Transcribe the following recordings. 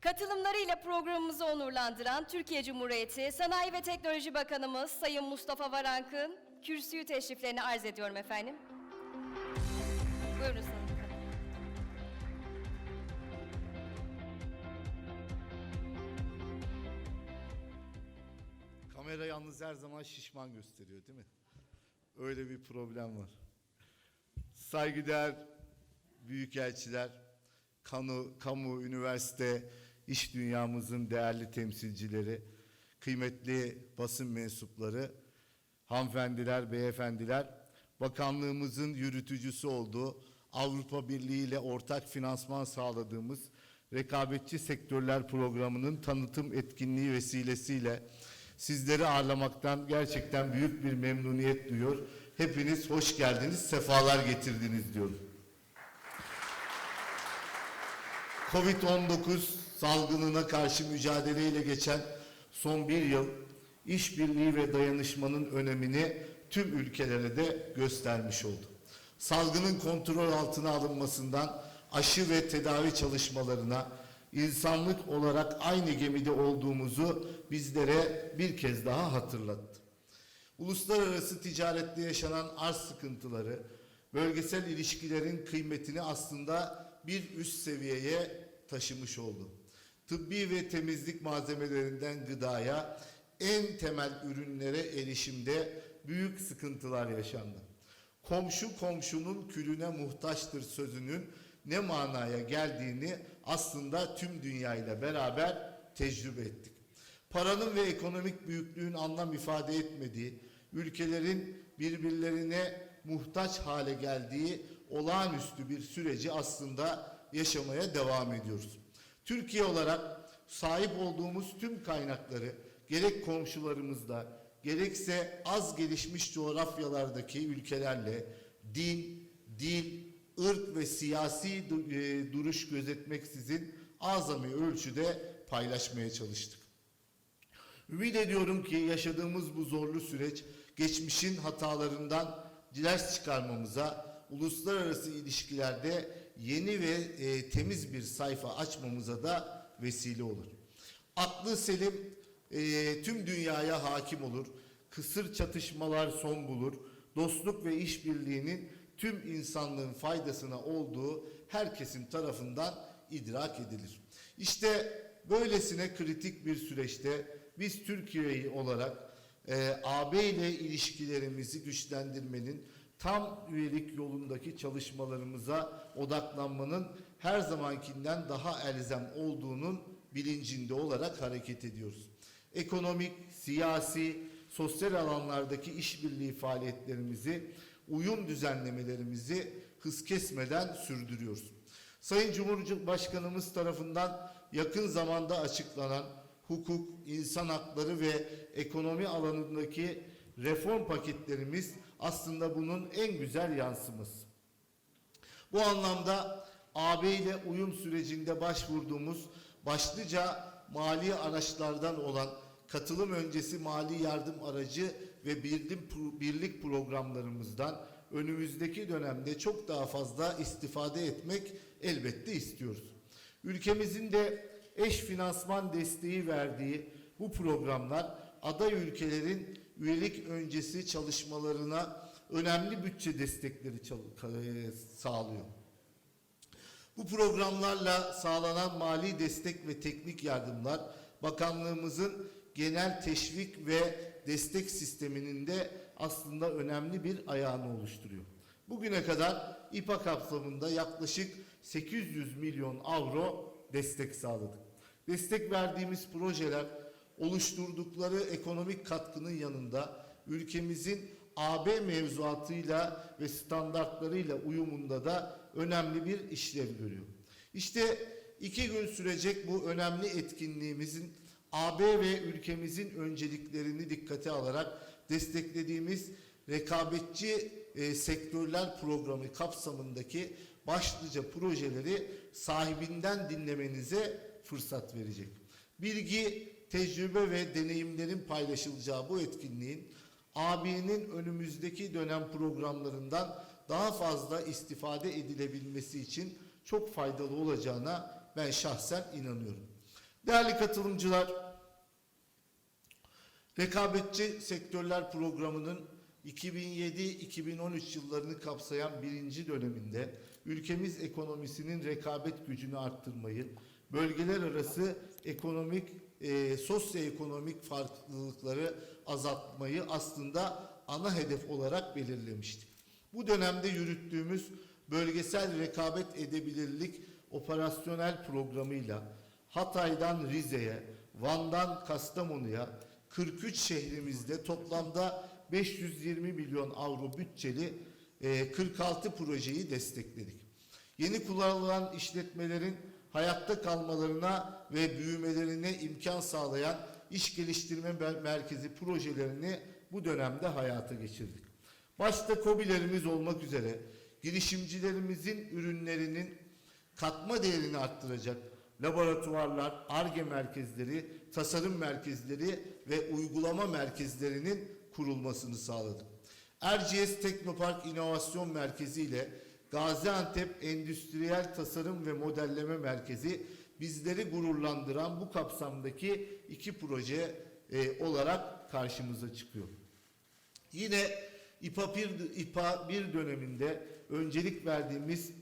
Katılımlarıyla programımızı onurlandıran Türkiye Cumhuriyeti Sanayi ve Teknoloji Bakanımız Sayın Mustafa Varank'ın kürsüyü teşriflerini arz ediyorum efendim. Buyurun Sayın. Kamera yalnız her zaman şişman gösteriyor değil mi? Öyle bir problem var. Saygıdeğer büyükelçiler, kamu, kamu, üniversite, iş dünyamızın değerli temsilcileri, kıymetli basın mensupları, hanımefendiler, beyefendiler, bakanlığımızın yürütücüsü olduğu Avrupa Birliği ile ortak finansman sağladığımız rekabetçi sektörler programının tanıtım etkinliği vesilesiyle sizleri ağırlamaktan gerçekten büyük bir memnuniyet duyuyor. Hepiniz hoş geldiniz, sefalar getirdiniz diyorum. Covid-19 salgınına karşı mücadeleyle geçen son bir yıl işbirliği ve dayanışmanın önemini tüm ülkelere de göstermiş oldu. Salgının kontrol altına alınmasından aşı ve tedavi çalışmalarına insanlık olarak aynı gemide olduğumuzu bizlere bir kez daha hatırlattı. Uluslararası ticarette yaşanan arz sıkıntıları, bölgesel ilişkilerin kıymetini aslında bir üst seviyeye taşımış oldu. Tıbbi ve temizlik malzemelerinden gıdaya, en temel ürünlere erişimde büyük sıkıntılar yaşandı. Komşu komşunun külüne muhtaçtır sözünün ne manaya geldiğini aslında tüm dünyayla beraber tecrübe ettik. Paranın ve ekonomik büyüklüğün anlam ifade etmediği, ülkelerin birbirlerine muhtaç hale geldiği olağanüstü bir süreci aslında yaşamaya devam ediyoruz. Türkiye olarak sahip olduğumuz tüm kaynakları gerek komşularımızla gerekse az gelişmiş coğrafyalardaki ülkelerle din, dil, ırk ve siyasi e, duruş gözetmeksizin azami ölçüde paylaşmaya çalıştık. Ümit ediyorum ki yaşadığımız bu zorlu süreç geçmişin hatalarından ders çıkarmamıza, uluslararası ilişkilerde yeni ve e, temiz bir sayfa açmamıza da vesile olur. Aklı selim e, tüm dünyaya hakim olur. Kısır çatışmalar son bulur. Dostluk ve işbirliğinin tüm insanlığın faydasına olduğu herkesin tarafından idrak edilir. İşte böylesine kritik bir süreçte biz Türkiye'yi olarak e, AB ile ilişkilerimizi güçlendirmenin tam üyelik yolundaki çalışmalarımıza odaklanmanın her zamankinden daha elzem olduğunun bilincinde olarak hareket ediyoruz. Ekonomik, siyasi, sosyal alanlardaki işbirliği faaliyetlerimizi, uyum düzenlemelerimizi hız kesmeden sürdürüyoruz. Sayın Cumhurbaşkanımız tarafından yakın zamanda açıklanan hukuk, insan hakları ve ekonomi alanındaki reform paketlerimiz aslında bunun en güzel yansıması. Bu anlamda AB ile uyum sürecinde başvurduğumuz başlıca mali araçlardan olan katılım öncesi mali yardım aracı ve birlik programlarımızdan önümüzdeki dönemde çok daha fazla istifade etmek elbette istiyoruz. Ülkemizin de eş finansman desteği verdiği bu programlar aday ülkelerin üyelik öncesi çalışmalarına önemli bütçe destekleri e, sağlıyor. Bu programlarla sağlanan mali destek ve teknik yardımlar bakanlığımızın genel teşvik ve destek sisteminin de aslında önemli bir ayağını oluşturuyor. Bugüne kadar İPA kapsamında yaklaşık 800 milyon avro destek sağladık. Destek verdiğimiz projeler oluşturdukları ekonomik katkının yanında ülkemizin AB mevzuatıyla ve standartlarıyla uyumunda da önemli bir işlev görüyor. İşte iki gün sürecek bu önemli etkinliğimizin AB ve ülkemizin önceliklerini dikkate alarak desteklediğimiz rekabetçi e, sektörler programı kapsamındaki başlıca projeleri sahibinden dinlemenize fırsat verecek. Bilgi, tecrübe ve deneyimlerin paylaşılacağı bu etkinliğin AB'nin önümüzdeki dönem programlarından daha fazla istifade edilebilmesi için çok faydalı olacağına ben şahsen inanıyorum. Değerli katılımcılar, Rekabetçi Sektörler Programı'nın 2007-2013 yıllarını kapsayan birinci döneminde ülkemiz ekonomisinin rekabet gücünü arttırmayı, bölgeler arası ekonomik, e, sosyoekonomik farklılıkları azaltmayı aslında ana hedef olarak belirlemiştik. Bu dönemde yürüttüğümüz bölgesel rekabet edebilirlik operasyonel programıyla Hatay'dan Rize'ye, Van'dan Kastamonu'ya 43 şehrimizde toplamda 520 milyon avro bütçeli e, 46 projeyi destekledik. Yeni kullanılan işletmelerin hayatta kalmalarına ve büyümelerine imkan sağlayan iş geliştirme mer- merkezi projelerini bu dönemde hayata geçirdik. Başta KOBİ'lerimiz olmak üzere girişimcilerimizin ürünlerinin katma değerini arttıracak laboratuvarlar, ARGE merkezleri, tasarım merkezleri ve uygulama merkezlerinin kurulmasını sağladık. Erciyes Teknopark İnovasyon Merkezi ile Gaziantep Endüstriyel Tasarım ve Modelleme Merkezi bizleri gururlandıran bu kapsamdaki iki proje e, olarak karşımıza çıkıyor. Yine İPA 1, İPA 1 döneminde öncelik verdiğimiz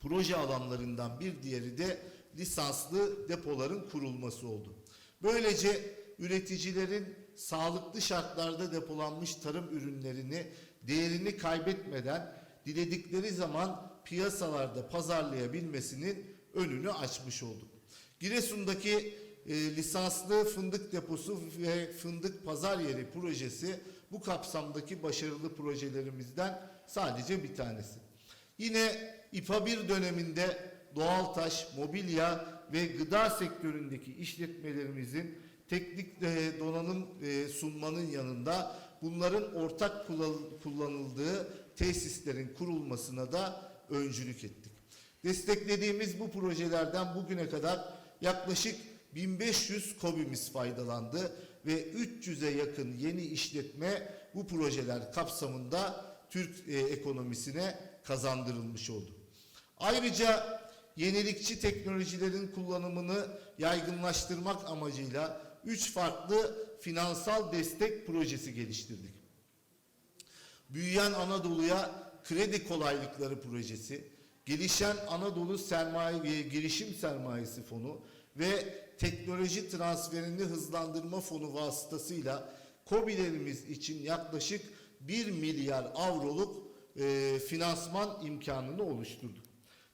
proje alanlarından bir diğeri de lisanslı depoların kurulması oldu. Böylece üreticilerin sağlıklı şartlarda depolanmış tarım ürünlerini değerini kaybetmeden diledikleri zaman piyasalarda pazarlayabilmesinin önünü açmış olduk. Giresun'daki e, lisanslı fındık deposu ve fındık pazar yeri projesi bu kapsamdaki başarılı projelerimizden sadece bir tanesi. Yine İPA 1 döneminde doğal taş, mobilya ve gıda sektöründeki işletmelerimizin teknik e, donanım e, sunmanın yanında bunların ortak kullan- kullanıldığı tesislerin kurulmasına da öncülük ettik. Desteklediğimiz bu projelerden bugüne kadar yaklaşık 1500 KOBİ'miz faydalandı ve 300'e yakın yeni işletme bu projeler kapsamında Türk e, ekonomisine kazandırılmış oldu. Ayrıca yenilikçi teknolojilerin kullanımını yaygınlaştırmak amacıyla üç farklı finansal destek projesi geliştirdik. Büyüyen Anadolu'ya kredi kolaylıkları projesi, gelişen Anadolu sermaye ve girişim sermayesi fonu ve teknoloji transferini hızlandırma fonu vasıtasıyla KOBİ'lerimiz için yaklaşık 1 milyar avroluk e, finansman imkanını oluşturduk.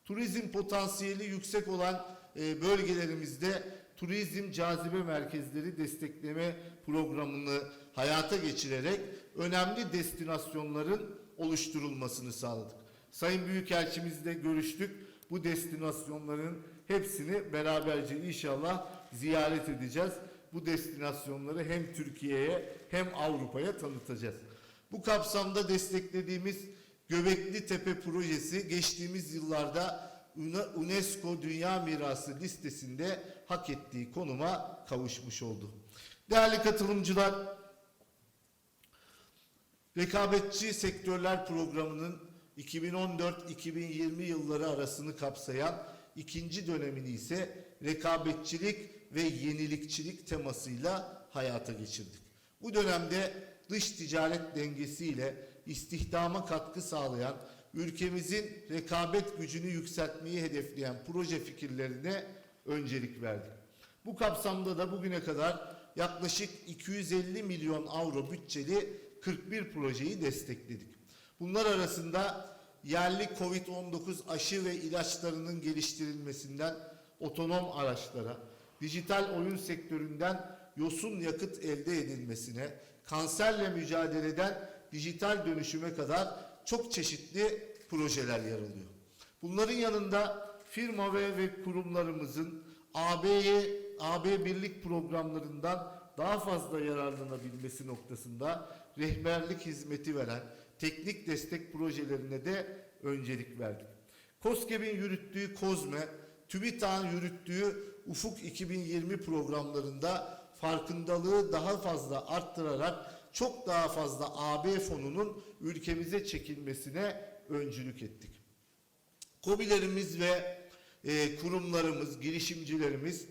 Turizm potansiyeli yüksek olan e, bölgelerimizde turizm cazibe merkezleri destekleme programını hayata geçirerek önemli destinasyonların oluşturulmasını sağladık. Sayın Büyükelçimizle görüştük. Bu destinasyonların hepsini beraberce inşallah ziyaret edeceğiz. Bu destinasyonları hem Türkiye'ye hem Avrupa'ya tanıtacağız. Bu kapsamda desteklediğimiz Göbekli Tepe projesi geçtiğimiz yıllarda UNESCO Dünya Mirası listesinde hak ettiği konuma kavuşmuş oldu. Değerli katılımcılar, Rekabetçi Sektörler Programı'nın 2014-2020 yılları arasını kapsayan ikinci dönemini ise rekabetçilik ve yenilikçilik temasıyla hayata geçirdik. Bu dönemde dış ticaret dengesiyle istihdama katkı sağlayan, ülkemizin rekabet gücünü yükseltmeyi hedefleyen proje fikirlerine öncelik verdik. Bu kapsamda da bugüne kadar yaklaşık 250 milyon avro bütçeli 41 projeyi destekledik. Bunlar arasında yerli Covid-19 aşı ve ilaçlarının geliştirilmesinden otonom araçlara, dijital oyun sektöründen yosun yakıt elde edilmesine, kanserle mücadeleden dijital dönüşüme kadar çok çeşitli projeler yer alıyor. Bunların yanında firma ve, ve kurumlarımızın AB'ye, AB birlik programlarından daha fazla yararlanabilmesi noktasında rehberlik hizmeti veren teknik destek projelerine de öncelik verdik. KOSGEB'in yürüttüğü COSME, TÜBİTAK'ın yürüttüğü Ufuk 2020 programlarında farkındalığı daha fazla arttırarak çok daha fazla AB fonunun ülkemize çekilmesine öncülük ettik. KOBİ'lerimiz ve e, kurumlarımız, girişimcilerimiz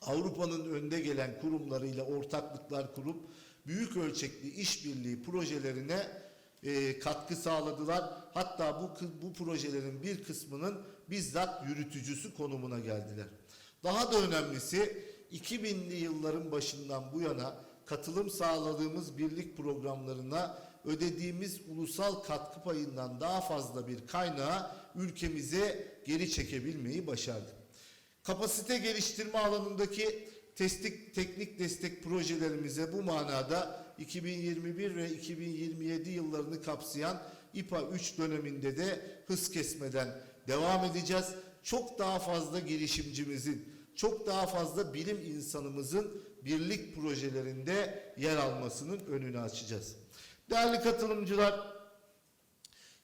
Avrupa'nın önde gelen kurumlarıyla ortaklıklar kurup büyük ölçekli işbirliği projelerine e, katkı sağladılar. Hatta bu bu projelerin bir kısmının bizzat yürütücüsü konumuna geldiler. Daha da önemlisi 2000'li yılların başından bu yana katılım sağladığımız birlik programlarına ödediğimiz ulusal katkı payından daha fazla bir kaynağı ülkemize geri çekebilmeyi başardık. Kapasite geliştirme alanındaki testik, teknik destek projelerimize bu manada 2021 ve 2027 yıllarını kapsayan İPA 3 döneminde de hız kesmeden devam edeceğiz. Çok daha fazla girişimcimizin, çok daha fazla bilim insanımızın birlik projelerinde yer almasının önünü açacağız. Değerli katılımcılar,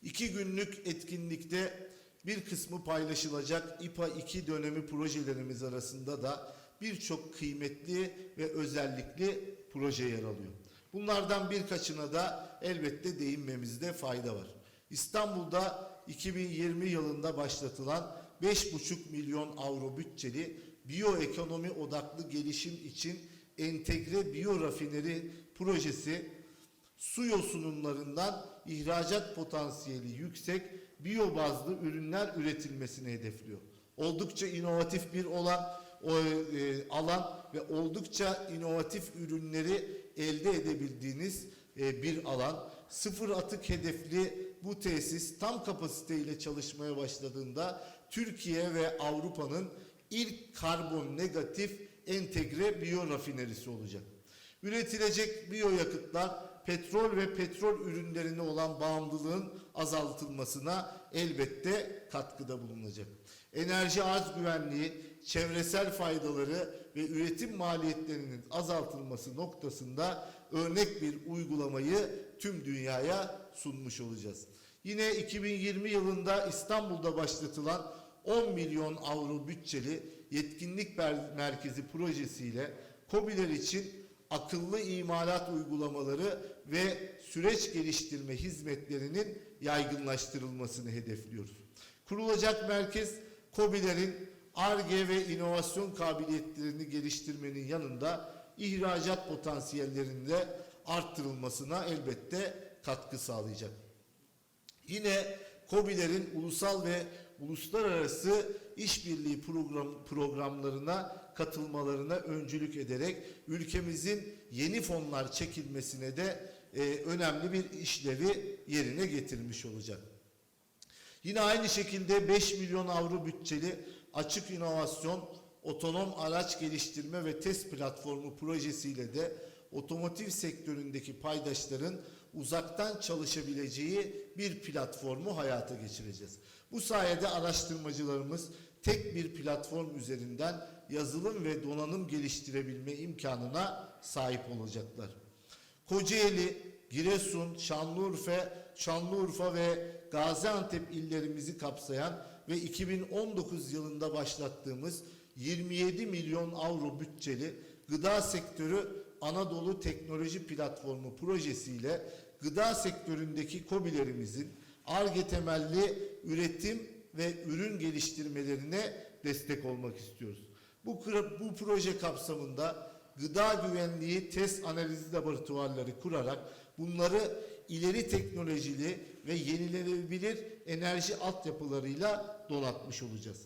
İki günlük etkinlikte bir kısmı paylaşılacak İPA 2 dönemi projelerimiz arasında da birçok kıymetli ve özellikli proje yer alıyor. Bunlardan birkaçına da elbette değinmemizde fayda var. İstanbul'da 2020 yılında başlatılan 5,5 milyon avro bütçeli biyoekonomi odaklı gelişim için entegre biyorafineri projesi su yosunlarından ihracat potansiyeli yüksek biyobazlı ürünler üretilmesini hedefliyor. Oldukça inovatif bir olan o e, alan ve oldukça inovatif ürünleri elde edebildiğiniz e, bir alan. Sıfır atık hedefli bu tesis tam kapasiteyle çalışmaya başladığında Türkiye ve Avrupa'nın ilk karbon negatif entegre biyorafinerisi olacak. Üretilecek biyoyakıtlar petrol ve petrol ürünlerine olan bağımlılığın azaltılmasına elbette katkıda bulunacak. Enerji arz güvenliği, çevresel faydaları ve üretim maliyetlerinin azaltılması noktasında örnek bir uygulamayı tüm dünyaya sunmuş olacağız. Yine 2020 yılında İstanbul'da başlatılan 10 milyon avro bütçeli yetkinlik mer- merkezi projesiyle KOBİ'ler için akıllı imalat uygulamaları ve süreç geliştirme hizmetlerinin yaygınlaştırılmasını hedefliyoruz. Kurulacak merkez KOBİ'lerin ARGE ve inovasyon kabiliyetlerini geliştirmenin yanında ihracat potansiyellerinin de arttırılmasına elbette katkı sağlayacak. Yine KOBİ'lerin ulusal ve uluslararası işbirliği program, programlarına katılmalarına öncülük ederek ülkemizin yeni fonlar çekilmesine de e, önemli bir işlevi yerine getirmiş olacak. Yine aynı şekilde 5 milyon avro bütçeli açık inovasyon, otonom araç geliştirme ve test platformu projesiyle de otomotiv sektöründeki paydaşların uzaktan çalışabileceği bir platformu hayata geçireceğiz. Bu sayede araştırmacılarımız tek bir platform üzerinden yazılım ve donanım geliştirebilme imkanına sahip olacaklar. Kocaeli, Giresun, Şanlıurfa, Şanlıurfa ve Gaziantep illerimizi kapsayan ve 2019 yılında başlattığımız 27 milyon avro bütçeli gıda sektörü Anadolu Teknoloji Platformu projesiyle gıda sektöründeki KOBİ'lerimizin ARGE temelli üretim ve ürün geliştirmelerine destek olmak istiyoruz. Bu, bu proje kapsamında gıda güvenliği test analiz laboratuvarları kurarak bunları ileri teknolojili ve yenilenebilir enerji altyapılarıyla donatmış olacağız.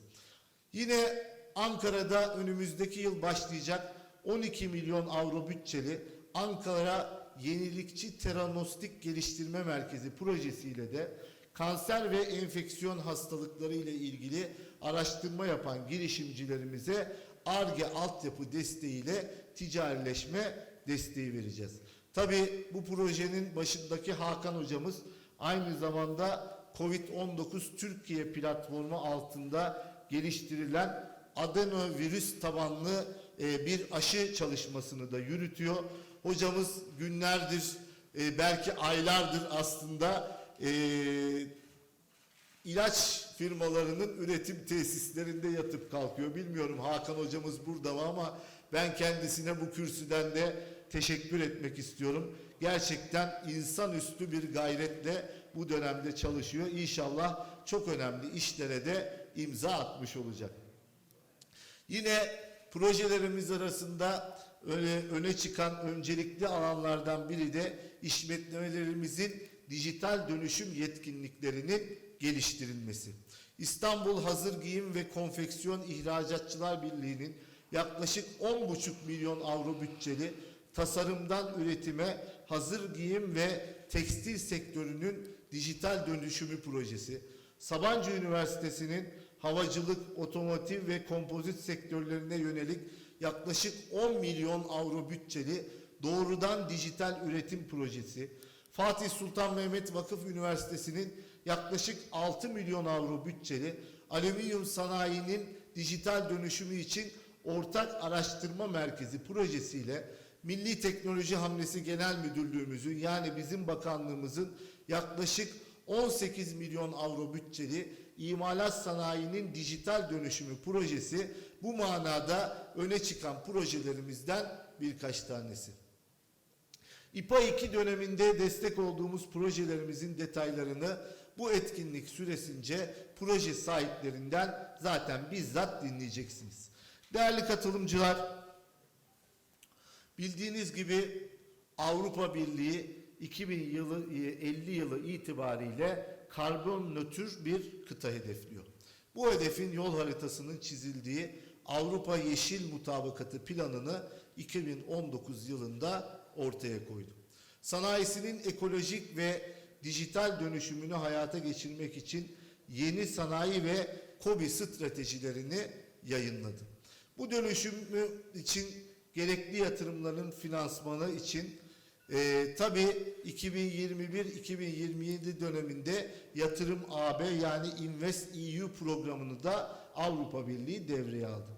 Yine Ankara'da önümüzdeki yıl başlayacak 12 milyon avro bütçeli Ankara Yenilikçi Teranostik Geliştirme Merkezi projesiyle de kanser ve enfeksiyon hastalıkları ile ilgili araştırma yapan girişimcilerimize ARGE altyapı desteğiyle ticarileşme desteği vereceğiz. Tabii bu projenin başındaki Hakan hocamız aynı zamanda COVID-19 Türkiye platformu altında geliştirilen adenovirüs tabanlı e, bir aşı çalışmasını da yürütüyor. Hocamız günlerdir, e, belki aylardır aslında e, ilaç firmalarının üretim tesislerinde yatıp kalkıyor. Bilmiyorum Hakan hocamız burada mı ama ben kendisine bu kürsüden de teşekkür etmek istiyorum. Gerçekten insanüstü bir gayretle bu dönemde çalışıyor. İnşallah çok önemli işlere de imza atmış olacak. Yine Projelerimiz arasında öne, öne çıkan öncelikli alanlardan biri de işletmelerimizin dijital dönüşüm yetkinliklerinin geliştirilmesi. İstanbul Hazır Giyim ve Konfeksiyon İhracatçılar Birliği'nin yaklaşık 10,5 milyon avro bütçeli tasarımdan üretime hazır giyim ve tekstil sektörünün dijital dönüşümü projesi, Sabancı Üniversitesi'nin havacılık, otomotiv ve kompozit sektörlerine yönelik yaklaşık 10 milyon avro bütçeli doğrudan dijital üretim projesi, Fatih Sultan Mehmet Vakıf Üniversitesi'nin yaklaşık 6 milyon avro bütçeli alüminyum sanayinin dijital dönüşümü için ortak araştırma merkezi projesiyle Milli Teknoloji Hamlesi Genel Müdürlüğümüzün yani bizim bakanlığımızın yaklaşık 18 milyon avro bütçeli imalat sanayinin dijital dönüşümü projesi bu manada öne çıkan projelerimizden birkaç tanesi. İPA 2 döneminde destek olduğumuz projelerimizin detaylarını bu etkinlik süresince proje sahiplerinden zaten bizzat dinleyeceksiniz. Değerli katılımcılar, bildiğiniz gibi Avrupa Birliği 2000 yılı 50 yılı itibariyle karbon nötr bir kıta hedefliyor. Bu hedefin yol haritasının çizildiği Avrupa Yeşil Mutabakatı planını 2019 yılında ortaya koydu. Sanayisinin ekolojik ve dijital dönüşümünü hayata geçirmek için yeni sanayi ve KOBİ stratejilerini yayınladı. Bu dönüşümü için gerekli yatırımların finansmanı için e, tabii 2021-2027 döneminde Yatırım AB yani Invest EU programını da Avrupa Birliği devreye aldı.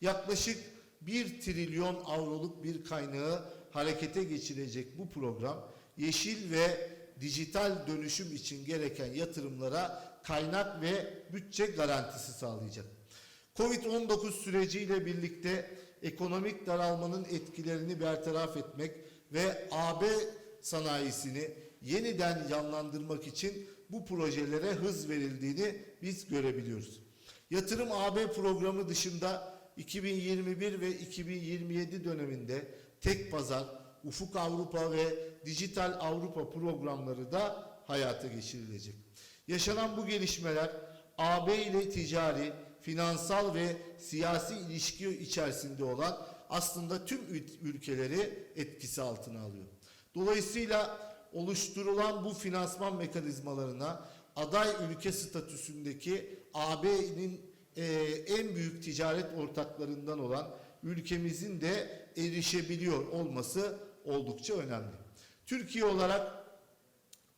Yaklaşık 1 trilyon avroluk bir kaynağı harekete geçirecek bu program yeşil ve dijital dönüşüm için gereken yatırımlara kaynak ve bütçe garantisi sağlayacak. Covid-19 süreciyle birlikte ekonomik daralmanın etkilerini bertaraf etmek ve AB sanayisini yeniden yanlandırmak için bu projelere hız verildiğini biz görebiliyoruz. Yatırım AB programı dışında 2021 ve 2027 döneminde tek pazar, Ufuk Avrupa ve Dijital Avrupa programları da hayata geçirilecek. Yaşanan bu gelişmeler AB ile ticari, finansal ve siyasi ilişki içerisinde olan aslında tüm ül- ülkeleri etkisi altına alıyor. Dolayısıyla oluşturulan bu finansman mekanizmalarına aday ülke statüsündeki AB'nin e, en büyük ticaret ortaklarından olan ülkemizin de erişebiliyor olması oldukça önemli. Türkiye olarak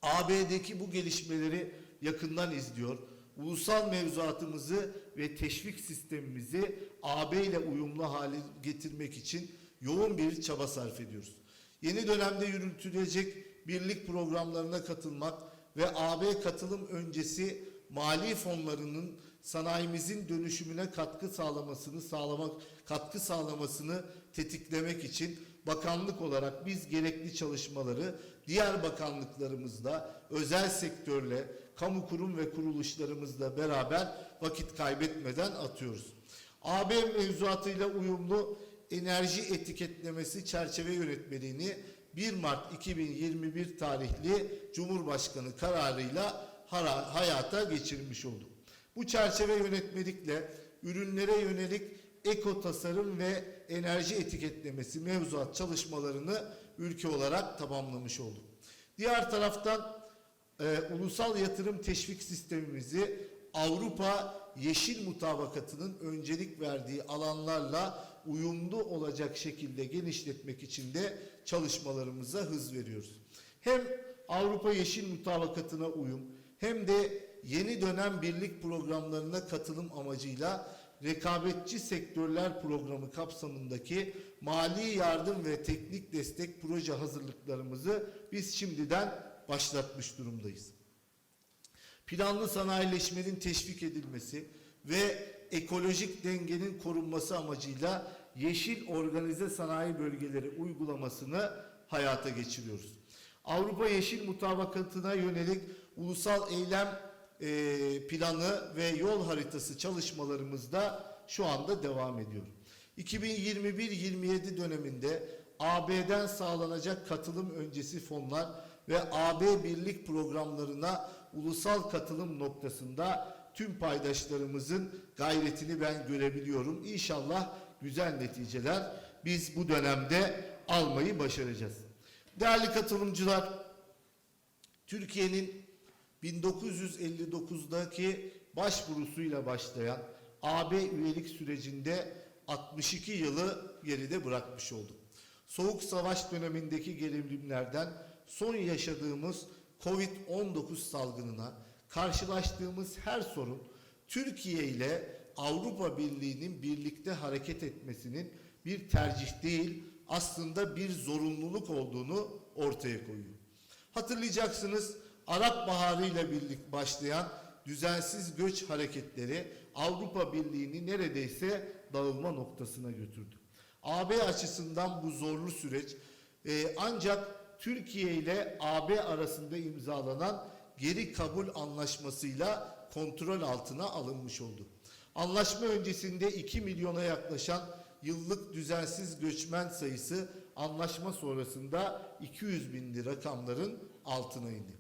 AB'deki bu gelişmeleri yakından izliyor. Ulusal mevzuatımızı ve teşvik sistemimizi AB ile uyumlu hale getirmek için yoğun bir çaba sarf ediyoruz. Yeni dönemde yürütülecek birlik programlarına katılmak ve AB katılım öncesi mali fonlarının sanayimizin dönüşümüne katkı sağlamasını sağlamak katkı sağlamasını tetiklemek için bakanlık olarak biz gerekli çalışmaları diğer bakanlıklarımızla, özel sektörle, kamu kurum ve kuruluşlarımızla beraber vakit kaybetmeden atıyoruz. AB mevzuatıyla uyumlu enerji etiketlemesi çerçeve yönetmeliğini 1 Mart 2021 tarihli Cumhurbaşkanı kararıyla hayata geçirmiş olduk. Bu çerçeve yönetmelikle ürünlere yönelik eko tasarım ve enerji etiketlemesi mevzuat çalışmalarını ülke olarak tamamlamış olduk. Diğer taraftan e, ulusal yatırım teşvik sistemimizi Avrupa Yeşil Mutabakatı'nın öncelik verdiği alanlarla uyumlu olacak şekilde genişletmek için de çalışmalarımıza hız veriyoruz. Hem Avrupa Yeşil Mutabakatı'na uyum hem de yeni dönem birlik programlarına katılım amacıyla rekabetçi sektörler programı kapsamındaki mali yardım ve teknik destek proje hazırlıklarımızı biz şimdiden başlatmış durumdayız. Planlı sanayileşmenin teşvik edilmesi ve ekolojik dengenin korunması amacıyla yeşil organize sanayi bölgeleri uygulamasını hayata geçiriyoruz. Avrupa Yeşil Mutabakatı'na yönelik ulusal eylem e, planı ve yol haritası çalışmalarımız da şu anda devam ediyor. 2021-27 döneminde AB'den sağlanacak katılım öncesi fonlar ve AB birlik programlarına ulusal katılım noktasında tüm paydaşlarımızın gayretini ben görebiliyorum. İnşallah güzel neticeler biz bu dönemde almayı başaracağız. Değerli katılımcılar, Türkiye'nin 1959'daki başvurusuyla başlayan AB üyelik sürecinde 62 yılı geride bırakmış olduk. Soğuk Savaş dönemindeki gerilimlerden son yaşadığımız Covid-19 salgınına karşılaştığımız her sorun Türkiye ile Avrupa Birliği'nin birlikte hareket etmesinin bir tercih değil aslında bir zorunluluk olduğunu ortaya koyuyor. Hatırlayacaksınız Arap Baharı ile birlikte başlayan düzensiz göç hareketleri Avrupa Birliği'ni neredeyse dağılma noktasına götürdü. AB açısından bu zorlu süreç e, ancak Türkiye ile AB arasında imzalanan geri kabul anlaşmasıyla kontrol altına alınmış oldu. Anlaşma öncesinde 2 milyona yaklaşan yıllık düzensiz göçmen sayısı anlaşma sonrasında 200 bindi rakamların altına indi.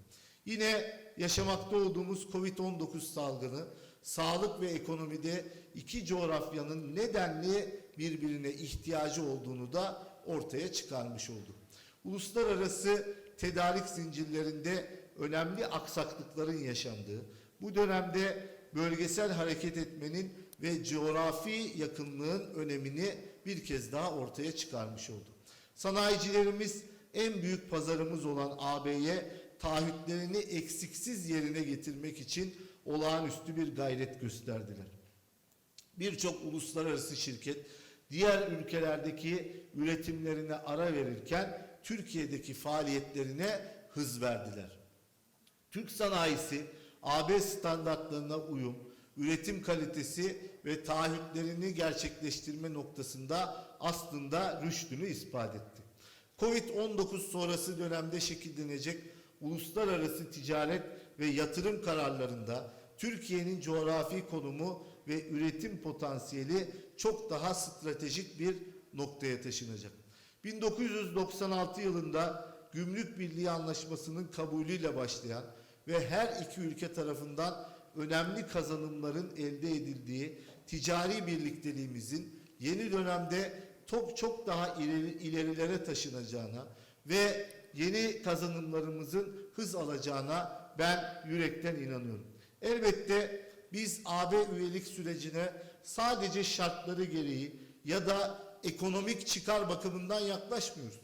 Yine yaşamakta olduğumuz Covid-19 salgını sağlık ve ekonomide iki coğrafyanın nedenli birbirine ihtiyacı olduğunu da ortaya çıkarmış oldu. Uluslararası tedarik zincirlerinde önemli aksaklıkların yaşandığı, bu dönemde bölgesel hareket etmenin ve coğrafi yakınlığın önemini bir kez daha ortaya çıkarmış oldu. Sanayicilerimiz en büyük pazarımız olan AB'ye taahhütlerini eksiksiz yerine getirmek için olağanüstü bir gayret gösterdiler. Birçok uluslararası şirket diğer ülkelerdeki üretimlerine ara verirken Türkiye'deki faaliyetlerine hız verdiler. Türk sanayisi AB standartlarına uyum, üretim kalitesi ve taahhütlerini gerçekleştirme noktasında aslında rüştünü ispat etti. Covid-19 sonrası dönemde şekillenecek uluslararası ticaret ve yatırım kararlarında Türkiye'nin coğrafi konumu ve üretim potansiyeli çok daha stratejik bir noktaya taşınacak. 1996 yılında Gümrük Birliği Anlaşması'nın kabulüyle başlayan ve her iki ülke tarafından önemli kazanımların elde edildiği ticari birlikteliğimizin yeni dönemde çok çok daha ileri, ilerilere taşınacağına ve yeni kazanımlarımızın hız alacağına ben yürekten inanıyorum. Elbette biz AB üyelik sürecine sadece şartları gereği ya da ekonomik çıkar bakımından yaklaşmıyoruz.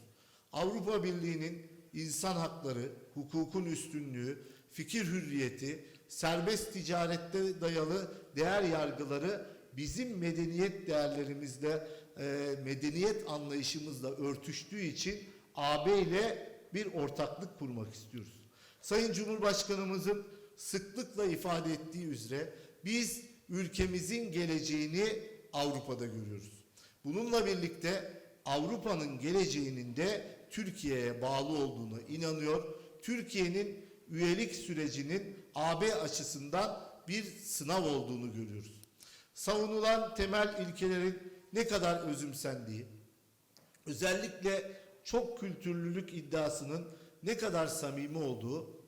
Avrupa Birliği'nin insan hakları, hukukun üstünlüğü, fikir hürriyeti, serbest ticarette dayalı değer yargıları bizim medeniyet değerlerimizle, e, medeniyet anlayışımızla örtüştüğü için AB ile bir ortaklık kurmak istiyoruz. Sayın Cumhurbaşkanımızın sıklıkla ifade ettiği üzere biz ülkemizin geleceğini Avrupa'da görüyoruz. Bununla birlikte Avrupa'nın geleceğinin de Türkiye'ye bağlı olduğuna inanıyor. Türkiye'nin üyelik sürecinin AB açısından bir sınav olduğunu görüyoruz. Savunulan temel ilkelerin ne kadar özümsendiği, özellikle çok kültürlülük iddiasının ne kadar samimi olduğu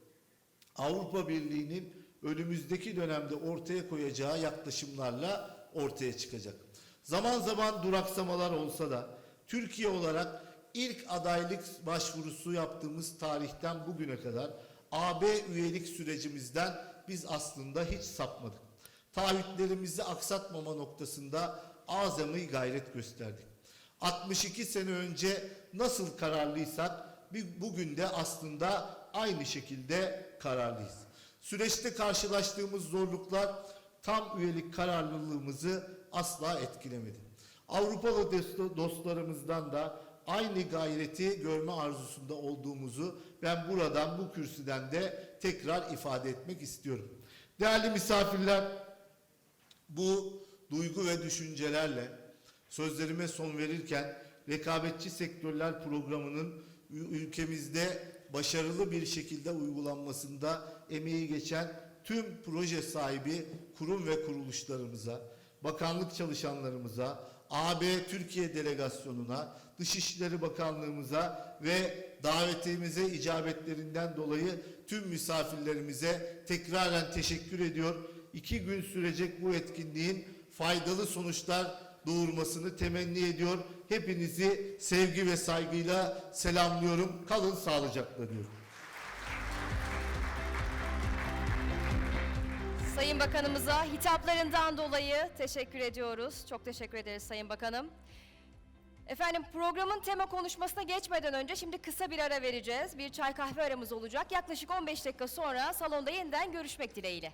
Avrupa Birliği'nin önümüzdeki dönemde ortaya koyacağı yaklaşımlarla ortaya çıkacak. Zaman zaman duraksamalar olsa da Türkiye olarak ilk adaylık başvurusu yaptığımız tarihten bugüne kadar AB üyelik sürecimizden biz aslında hiç sapmadık. Taahhütlerimizi aksatmama noktasında azami gayret gösterdik. 62 sene önce nasıl kararlıysak bugün de aslında aynı şekilde kararlıyız. Süreçte karşılaştığımız zorluklar tam üyelik kararlılığımızı asla etkilemedi. Avrupalı dost- dostlarımızdan da aynı gayreti görme arzusunda olduğumuzu ben buradan bu kürsüden de tekrar ifade etmek istiyorum. Değerli misafirler, bu duygu ve düşüncelerle sözlerime son verirken rekabetçi sektörler programının ülkemizde başarılı bir şekilde uygulanmasında emeği geçen tüm proje sahibi kurum ve kuruluşlarımıza, bakanlık çalışanlarımıza, AB Türkiye Delegasyonu'na, Dışişleri Bakanlığımıza ve davetimize icabetlerinden dolayı tüm misafirlerimize tekraren teşekkür ediyor. İki gün sürecek bu etkinliğin faydalı sonuçlar doğurmasını temenni ediyor. Hepinizi sevgi ve saygıyla selamlıyorum. Kalın sağlıcakla diyorum. Sayın Bakanımıza hitaplarından dolayı teşekkür ediyoruz. Çok teşekkür ederiz Sayın Bakanım. Efendim programın tema konuşmasına geçmeden önce şimdi kısa bir ara vereceğiz. Bir çay kahve aramız olacak. Yaklaşık 15 dakika sonra salonda yeniden görüşmek dileğiyle.